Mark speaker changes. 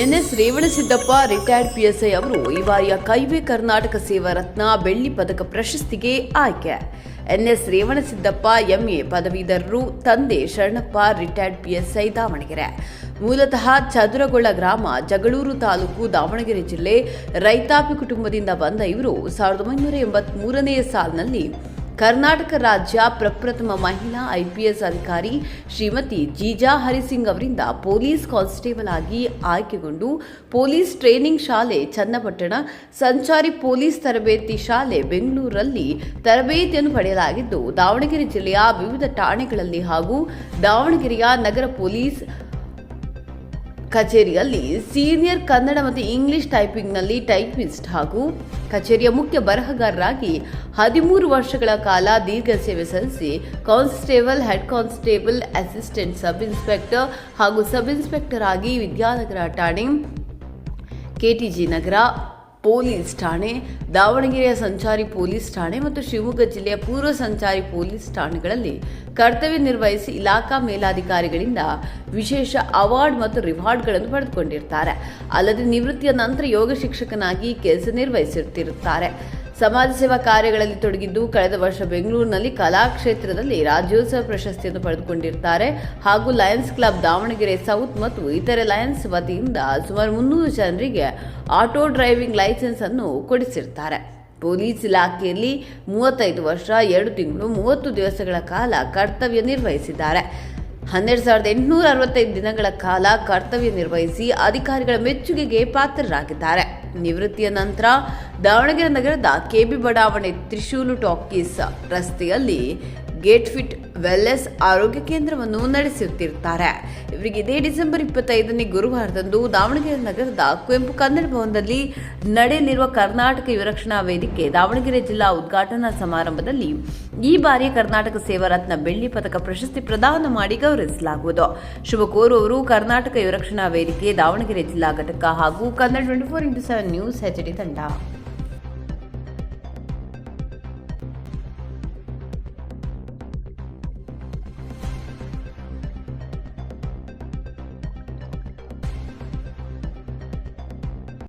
Speaker 1: N S Revanasiddappa retired PSI ಅವರು ಈ ಬಾರಿಯ ಕೈವೆ ಕರ್ನಾಟಕ ಸೇವಾ ರತ್ನ ಬೆಳ್ಳಿ ಪದಕ ಪ್ರಶಸ್ತಿಗೆ ಆಯ್ಕೆ. ಎನ್ಎಸ್ ರೇವಣಸಿದ್ದಪ್ಪ ಎಂಎ ಪದವೀಧರರು, ತಂದೆ ಶರಣಪ್ಪ ರಿಟೈರ್ಡ್ ಪಿಎಸ್ಐ ದಾವಣಗೆರೆ. ಮೂಲತಃ ಚದುರಗೊಳ್ಳ ಗ್ರಾಮ, ಜಗಳೂರು ತಾಲೂಕು, ದಾವಣಗೆರೆ ಜಿಲ್ಲೆ ರೈತಾಪಿ ಕುಟುಂಬದಿಂದ ಬಂದ ಇವರು ಸಾವಿರದ ಒಂಬೈನೂರ ಎಂಬತ್ಮೂರನೆಯ ಸಾಲಿನಲ್ಲಿ ಕರ್ನಾಟಕ ರಾಜ್ಯ ಪ್ರಪ್ರಥಮ ಮಹಿಳಾ ಐಪಿಎಸ್ ಅಧಿಕಾರಿ ಶ್ರೀಮತಿ ಜೀಜಾ ಹರಿಸಿಂಗ್ ಅವರಿಂದ ಪೊಲೀಸ್ ಕಾನ್ಸ್ಟೇಬಲ್ ಆಗಿ ಆಯ್ಕೆಗೊಂಡು ಪೊಲೀಸ್ ಟ್ರೈನಿಂಗ್ ಶಾಲೆ ಚನ್ನಪಟ್ಟಣ, ಸಂಚಾರಿ ಪೊಲೀಸ್ ತರಬೇತಿ ಶಾಲೆ ಬೆಂಗಳೂರಲ್ಲಿ ತರಬೇತಿಯನ್ನು ಪಡೆಯಲಾಗಿದ್ದು, ದಾವಣಗೆರೆ ಜಿಲ್ಲೆಯ ವಿವಿಧ ಠಾಣೆಗಳಲ್ಲಿ ಹಾಗೂ ದಾವಣಗೆರೆಯ ನಗರ ಪೊಲೀಸ್ ಕಚೇರಿಯಲ್ಲಿ ಸೀನಿಯರ್ ಕನ್ನಡ ಮತ್ತು ಇಂಗ್ಲಿಷ್ ಟೈಪಿಂಗ್ನಲ್ಲಿ ಟೈಪಿಸ್ಟ್ ಹಾಗೂ ಕಚೇರಿಯ ಮುಖ್ಯ ಬರಹಗಾರರಾಗಿ ಹದಿಮೂರು ವರ್ಷಗಳ ಕಾಲ ದೀರ್ಘ ಸೇವೆ ಸಲ್ಲಿಸಿ constable, head constable, assistant sub inspector ಹಾಗೂ ಸಬ್ ಇನ್ಸ್ಪೆಕ್ಟರ್ ಆಗಿ ವಿದ್ಯಾನಗರ ಠಾಣೆ ಕೆಟಿಜಿ ನಗರ ಪೊಲೀಸ್ ಠಾಣೆ, ದಾವಣಗೆರೆಯ ಸಂಚಾರಿ ಪೊಲೀಸ್ ಠಾಣೆ ಮತ್ತು ಶಿವಮೊಗ್ಗ ಜಿಲ್ಲೆಯ ಪೂರ್ವ ಸಂಚಾರಿ ಪೊಲೀಸ್ ಠಾಣೆಗಳಲ್ಲಿ ಕರ್ತವ್ಯ ನಿರ್ವಹಿಸಿ ಇಲಾಖಾ ಮೇಲಾಧಿಕಾರಿಗಳಿಂದ ವಿಶೇಷ ಅವಾರ್ಡ್ ಮತ್ತು ರಿವಾರ್ಡ್ಗಳನ್ನು ಪಡೆದುಕೊಂಡಿರ್ತಾರೆ. ಅಲ್ಲದೆ ನಿವೃತ್ತಿಯ ನಂತರ ಯೋಗ ಶಿಕ್ಷಕನಾಗಿ ಕೆಲಸ ನಿರ್ವಹಿಸುತ್ತಿರುತ್ತಾರೆ. ಸಮಾಜ ಸೇವಾ ಕಾರ್ಯಗಳಲ್ಲಿ ತೊಡಗಿದ್ದು ಕಳೆದ ವರ್ಷ ಬೆಂಗಳೂರಿನಲ್ಲಿ ಕಲಾಕ್ಷೇತ್ರದಲ್ಲಿ ರಾಜ್ಯೋತ್ಸವ ಪ್ರಶಸ್ತಿಯನ್ನು ಪಡೆದುಕೊಂಡಿರ್ತಾರೆ. ಹಾಗೂ ಲಯನ್ಸ್ ಕ್ಲಬ್ ದಾವಣಗೆರೆ, ಸೌತ್ ಮತ್ತು ಇತರೆ ಲಯನ್ಸ್ ವತಿಯಿಂದ ಸುಮಾರು ಮುನ್ನೂರು ಜನರಿಗೆ ಆಟೋ ಡ್ರೈವಿಂಗ್ ಲೈಸೆನ್ಸ್ ಅನ್ನು ಕೊಡಿಸಿರ್ತಾರೆ. ಪೊಲೀಸ್ ಇಲಾಖೆಯಲ್ಲಿ ಮೂವತ್ತೈದು ವರ್ಷ, ಎರಡು ತಿಂಗಳು, ಮೂವತ್ತು ದಿವಸಗಳ ಕಾಲ ಕರ್ತವ್ಯ ನಿರ್ವಹಿಸಿದ್ದಾರೆ. ಹನ್ನೆರಡು ಸಾವಿರದ ಎಂಟುನೂರ ಅರವತ್ತೈದು ದಿನಗಳ ಕಾಲ ಕರ್ತವ್ಯ ನಿರ್ವಹಿಸಿ ಅಧಿಕಾರಿಗಳ ಮೆಚ್ಚುಗೆಗೆ ಪಾತ್ರರಾಗಿದ್ದಾರೆ. ನಿವೃತ್ತಿಯ ನಂತರ ದಾವಣಗೆರೆ ನಗರದ ಕೆಬಿ ಬಡಾವಣೆ ತ್ರಿಶೂಲು ಟಾಕೀಸ್ ರಸ್ತೆಯಲ್ಲಿ ಗೇಟ್ ಫಿಟ್ ವೆಲ್ನೆಸ್ ಆರೋಗ್ಯ ಕೇಂದ್ರವನ್ನು ನಡೆಸುತ್ತಿರುತ್ತಾರೆ. ಇವರಿಗೆ ಇದೇ ಡಿಸೆಂಬರ್ ಇಪ್ಪತ್ತೈದನೇ ಗುರುವಾರದಂದು ದಾವಣಗೆರೆ ನಗರದ ಕುವೆಂಪು ಕನ್ನಡ ಭವನದಲ್ಲಿ ನಡೆಯಲಿರುವ ಕರ್ನಾಟಕ ಯುವರಕ್ಷಣಾ ವೇದಿಕೆ ದಾವಣಗೆರೆ ಜಿಲ್ಲಾ ಉದ್ಘಾಟನಾ ಸಮಾರಂಭದಲ್ಲಿ ಈ ಬಾರಿ ಕರ್ನಾಟಕ ಸೇವಾರತ್ನ ಬೆಳ್ಳಿ ಪದಕ ಪ್ರಶಸ್ತಿ ಪ್ರದಾನ ಮಾಡಿ ಗೌರವಿಸಲಾಗುವುದು. ಶುಭ ಕೋರುವವರು ಕರ್ನಾಟಕ ಯುವರಕ್ಷಣಾ ವೇದಿಕೆ ದಾವಣಗೆರೆ ಜಿಲ್ಲಾ ಘಟಕ ಹಾಗೂ Kannada twenty four into seven news HD ತಂಡ.